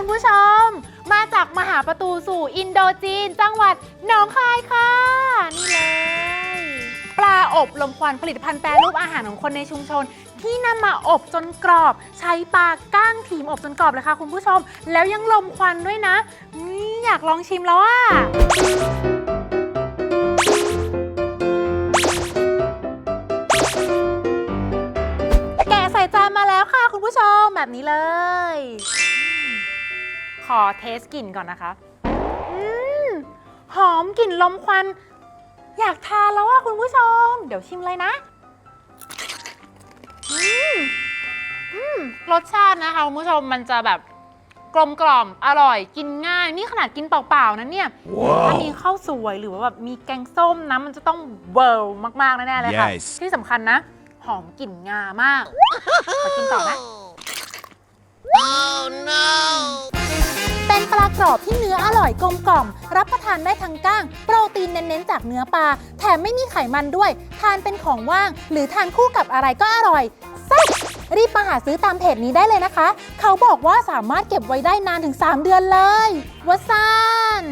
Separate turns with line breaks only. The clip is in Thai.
ุณผู้ชม มาจากมหาประตูสู่อินโดจีน จังหวัดหนองคายค่ะ นี่เลย ปลาอบลมควันผลิตภัณฑ์แปรรูปอาหารของคนในชุมชน ที่นำมาอบจนกรอบ ใช้ปลาก้างถีมอบจนกรอบเลยค่ะคุณผู้ชม แล้วยังลมควันด้วยนะอุ๊ยอยากลองชิมแล้วอะแกะใส่จานมาแล้วค่ะคุณผู้ชมแบบนี้เลย อืมขอเทสกลิ่นก่อนนะคะอืมหอมกลิ่นลมควัน อยากทานแล้วอะคุณผู้ชม เดี๋ยวชิมเลยนะอืมอืมรสชาตินะคะคุณผู้ชมมันจะแบบกลมกล่อมอร่อยกินง่าย นี่ขนาดกินเปล่า ๆ นะเนี่ยถ้ามีข้าวสวยหรือว่าแบบมีแกงส้มนะมันจะต้องเวิร์มาก ๆ แน่ ๆ เลยค่ะ
Yes
ที่สำคัญนะ หอมกลิ่นงามาก ขอกินต่อนะ
เป็นปลา กรอบที่เนื้ออร่อยกลมกล่อม รับประทานได้ทั้งก้าง โปรตีนเน้นๆจากเนื้อปลา แถมไม่มีไขมันด้วย ทานเป็นของว่าง หรือทานคู่กับอะไรก็อร่อยแซ่บรีบมาหาซื้อตามเพจนี้ได้เลยนะคะ เขาบอกว่าสามารถเก็บไว้ได้นานถึง 3 เดือนเลยวัซาน